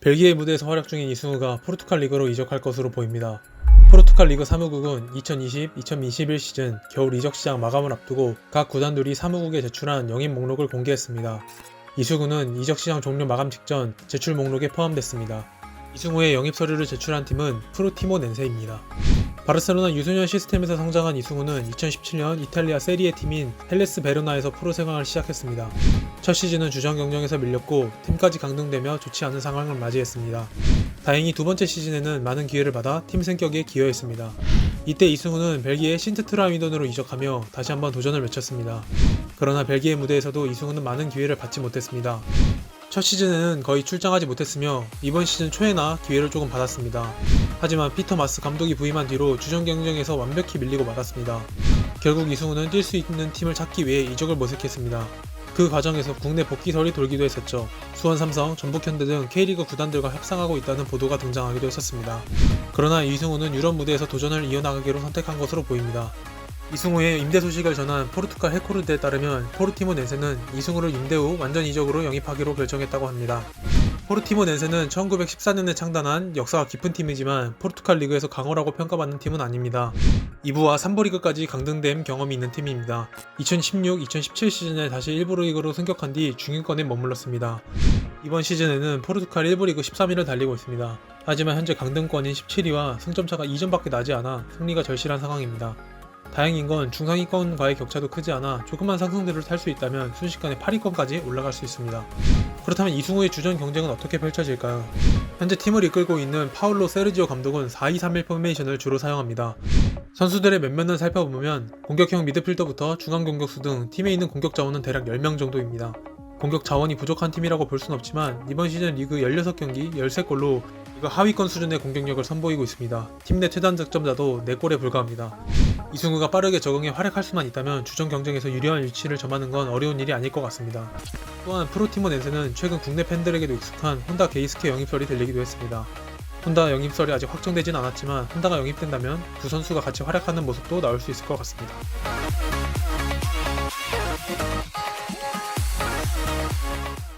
벨기에 무대에서 활약 중인 이승우가 포르투갈 리그로 이적할 것으로 보입니다. 포르투갈 리그 사무국은 2020-2021 시즌 겨울 이적 시장 마감을 앞두고 각 구단들이 사무국에 제출한 영입 목록을 공개했습니다. 이승우는 이적 시장 종료 마감 직전 제출 목록에 포함됐습니다. 이승우의 영입 서류를 제출한 팀은 프로티모 넨세입니다. 바르셀로나 유소년 시스템에서 성장한 이승우는 2017년 이탈리아 세리에 팀인 헬레스 베르나에서 프로 생활을 시작했습니다. 첫 시즌은 주전 경쟁에서 밀렸고 팀까지 강등되며 좋지 않은 상황을 맞이했습니다. 다행히 두 번째 시즌에는 많은 기회를 받아 팀 승격에 기여했습니다. 이때 이승우는 벨기에 신트트라미돈으로 이적하며 다시 한번 도전을 외쳤습니다. 그러나 벨기에 무대에서도 이승우는 많은 기회를 받지 못했습니다. 첫 시즌에는 거의 출장하지 못했으며 이번 시즌 초에나 기회를 조금 받았습니다. 하지만 피터 마스 감독이 부임한 뒤로 주전 경쟁에서 완벽히 밀리고 말았습니다. 결국 이승우는 뛸 수 있는 팀을 찾기 위해 이적을 모색했습니다. 그 과정에서 국내 복귀설이 돌기도 했었죠. 수원 삼성, 전북 현대 등 K리그 구단들과 협상하고 있다는 보도가 등장하기도 했었습니다. 그러나 이승우는 유럽 무대에서 도전을 이어나가기로 선택한 것으로 보입니다. 이승우의 임대 소식을 전한 포르투갈 해코르드에 따르면 포르티모 넨세는 이승우를 임대 후 완전 이적으로 영입하기로 결정했다고 합니다. 포르티모 넨세는 1914년에 창단한 역사가 깊은 팀이지만 포르투갈 리그에서 강호라고 평가받는 팀은 아닙니다. 2부와 3부 리그까지 강등된 경험이 있는 팀입니다. 2016-2017 시즌에 다시 1부 리그로 승격한 뒤 중위권에 머물렀습니다. 이번 시즌에는 포르투갈 1부 리그 13위를 달리고 있습니다. 하지만 현재 강등권인 17위와 승점차가 2점밖에 나지 않아 승리가 절실한 상황입니다. 다행인 건 중상위권과의 격차도 크지 않아 조금만 상승들을 탈수 있다면 순식간에 8위권까지 올라갈 수 있습니다. 그렇다면 이승우의 주전 경쟁은 어떻게 펼쳐질까요? 현재 팀을 이끌고 있는 파울로 세르지오 감독은 4-2-3-1 포메이션을 주로 사용합니다. 선수들의 면면을 살펴보면 공격형 미드필더부터 중앙 공격수 등 팀에 있는 공격 자원은 대략 10명 정도입니다. 공격 자원이 부족한 팀이라고 볼 순 없지만 이번 시즌 리그 16경기 13골로 리그 하위권 수준의 공격력을 선보이고 있습니다. 팀 내 최단 득점자도 4골에 불과합니다. 이승우가 빠르게 적응해 활약할 수만 있다면 주전 경쟁에서 유리한 위치를 점하는 건 어려운 일이 아닐 것 같습니다. 또한 프로티모 넨세는 최근 국내 팬들에게도 익숙한 혼다 게이스케 영입설이 들리기도 했습니다. 혼다 영입설이 아직 확정되진 않았지만 혼다가 영입된다면 두 선수가 같이 활약하는 모습도 나올 수 있을 것 같습니다.